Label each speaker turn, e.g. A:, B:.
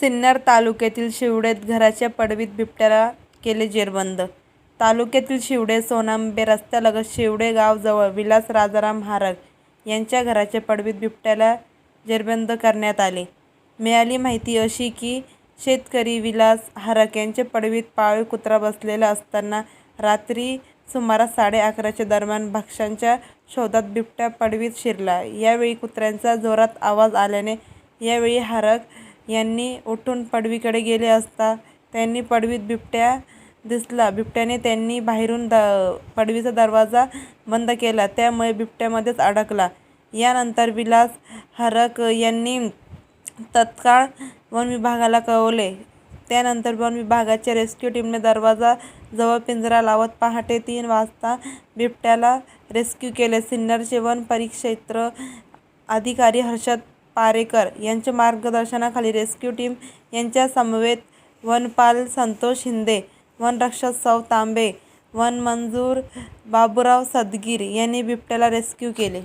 A: सिन्नर तालुक्यातील शिवडेत घराच्या पडवीत बिबट्याला केले जेरबंद तालुक्यातील शिवडे सोनांबे रस्त्यालगत शिवडे गावजवळ विलास राजाराम हारक यांच्या घराच्या पडवीत बिबट्याला जेरबंद करण्यात आले. मिळाली माहिती अशी की शेतकरी विलास हारक यांच्या पडवीत पाळीव कुत्रा बसलेला असताना रात्री सुमारास साडे अकराच्या दरम्यान भक्ष्यांच्या शोधात बिबट्या पडवीत शिरला. यावेळी कुत्र्यांचा जोरात आवाज आल्याने यावेळी हारक यांनी उठून पडवीकडे गेले असता त्यांनी पडवीत बिबट्या दिसला. बिबट्याने त्यांनी बाहेरून द पडवीचा दरवाजा बंद केला त्यामुळे बिबट्यामध्येच अडकला. यानंतर विलास हरक यांनी तत्काळ वन विभागाला कळवले. त्यानंतर वन विभागाच्या रेस्क्यू टीमने दरवाजा जवळ पिंजरा लावत पहाटे तीन वाजता बिबट्याला रेस्क्यू केले. सिन्नरचे वन परिक्षेत्र अधिकारी हर्षद पारेकर यांच्या मार्गदर्शनाखाली रेस्क्यू टीम यांच्या समवेत वनपाल संतोष हिंदे, वनरक्षक सौ तांबे, वनमजूर बाबुराव सदगीर यांनी बिबट्याला रेस्क्यू केले.